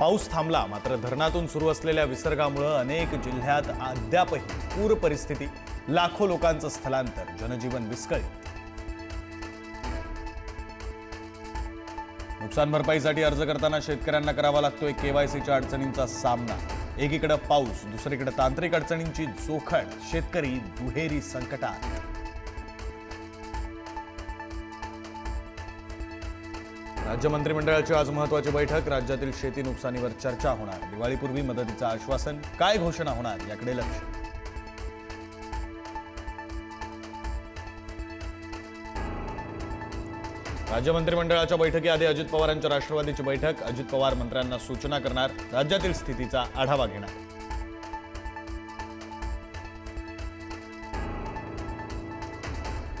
पाऊस थांबला मात्र धरणातून सुरू असलेल्या विसर्गामुळं अनेक जिल्ह्यात अद्यापही पूर परिस्थिती. लाखो लोकांचं स्थलांतर जनजीवन विस्कळीत. नुकसान भरपाईसाठी अर्ज करताना शेतकऱ्यांना करावा लागतोय केवायसीच्या अडचणींचा सामना. एकीकडे पाऊस दुसरीकडे तांत्रिक अडचणींची जोखड शेतकरी दुहेरी संकटात. राज्य मंत्रिमंडळाची आज महत्वाची बैठक. राज्यातील शेती नुकसानीवर चर्चा होणार. दिवाळीपूर्वी मदतीचं आश्वासन. काय घोषणा होणार? याकडे लक्ष. राज्य मंत्रिमंडळाच्या बैठकीआधी अजित पवारांच्या राष्ट्रवादीची बैठक. अजित पवार मंत्र्यांना सूचना करणार. राज्यातील स्थितीचा आढावा घेणार.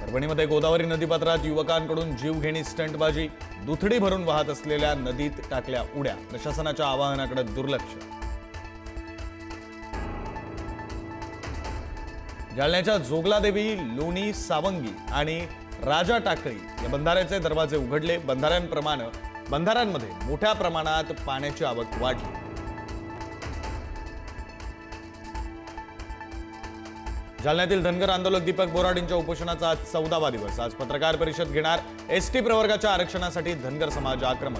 परभणीमध्ये गोदावरी नदीपात्रात युवकांकडून जीवघेणी स्टंटबाजी दुथडी भरून वाहत असलेल्या नदीत टाकल्या उड्या. प्रशासनाच्या आवाहनाकडे दुर्लक्ष. जालन्याच्या जोगलादेवी लोणी सावंगी आणि राजा टाकळी या बंधाऱ्याचे दरवाजे उघडले. बंधाऱ्यांप्रमाणे बंधाऱ्यांमध्ये मोठ्या प्रमाणात पाण्याची आवक वाढली. जालन्यातील धनगर आंदोलक दीपक बोराडेंच्या उपोषणाचा आज चौदावा दिवस. आज पत्रकार परिषद घेणार एस टी प्रवर्गाच्या आरक्षणासाठी धनगर समाज आक्रमक.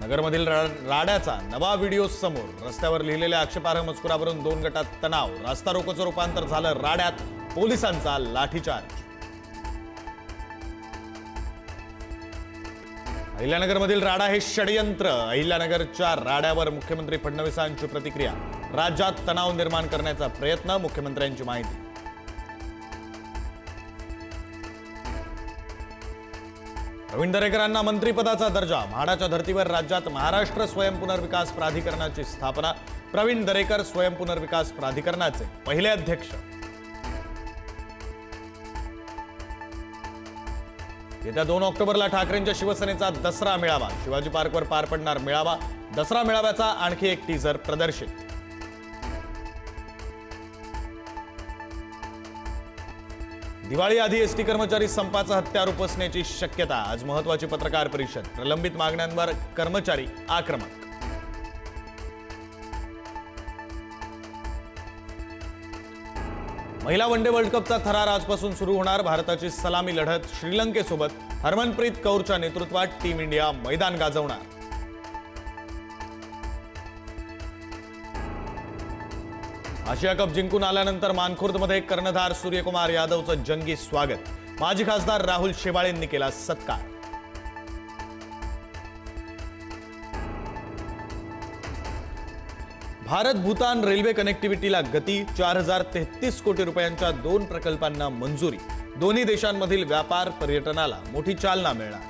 नगरमधील राड्याचा नवा व्हिडिओ समोर रस्त्यावर लिहिलेल्या आक्षेपार्ह मजकुरावरून दोन गटात तणाव. रास्ता रोकोचं रूपांतर झालं राड्यात पोलिसांचा लाठीचार्ज. अहिल्यानगरमधील राडा हे षडयंत्र. अहिल्यानगरच्या राड्यावर मुख्यमंत्री फडणवीसांची प्रतिक्रिया. राज्यात तणाव निर्माण करण्याचा प्रयत्न मुख्यमंत्र्यांची माहिती. प्रवीण दरेकरांना मंत्रिपदाचा दर्जा. म्हाडाच्या धर्तीवर राज्यात महाराष्ट्र स्वयंपुनर्विकास प्राधिकरणाची स्थापना. प्रवीण दरेकर स्वयंपुनर्विकास प्राधिकरणाचे पहिले अध्यक्ष. येत्या दोन ऑक्टोबरला ठाकरेंच्या शिवसेनेचा दसरा मेळावा. शिवाजी पार्कवर पार पडणार मेळावा. दसरा मेळाव्याचा आणखी एक टीझर प्रदर्शित. दिवाळी आधी एसटी कर्मचारी संपाचा हत्यार उपसण्याची शक्यता. आज महत्वाची पत्रकार परिषद. प्रलंबित मागण्यांवर कर्मचारी आक्रमक. महिला वनडे वर्ल्ड कपचा थरार आजपासून सुरू होणार भारताची सलामी लढत श्रीलंकेसोबत. हरमनप्रीत कौरच्या नेतृत्वात टीम इंडिया मैदान गाजवणार. आशिया कप जिंकून आल्यानंतर मानखुर्दमध्ये कर्णधार सूर्यकुमार यादवचं जंगी स्वागत. माजी खासदार राहुल शेवाळेंनी केला सत्कार. भारत भूतान रेल्वे कनेक्टिव्हिटीला गती चार हजार तेहतीस कोटी रुपयांच्या दोन प्रकल्पांना मंजुरी. दोन्ही देशांमधील व्यापार पर्यटनाला मोठी चालना मिळणार.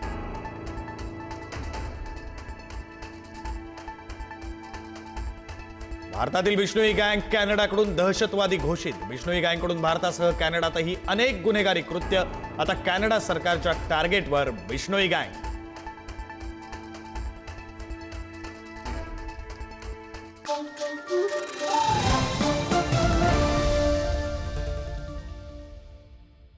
भारतातील विष्णुई गँग कॅनडाकडून दहशतवादी घोषित. विष्णुई गँगकडून भारतासह कॅनडातही अनेक गुन्हेगारी कृत्य. आता कॅनडा सरकारच्या टार्गेटवर विष्णुई गँग. pum, pum, pum.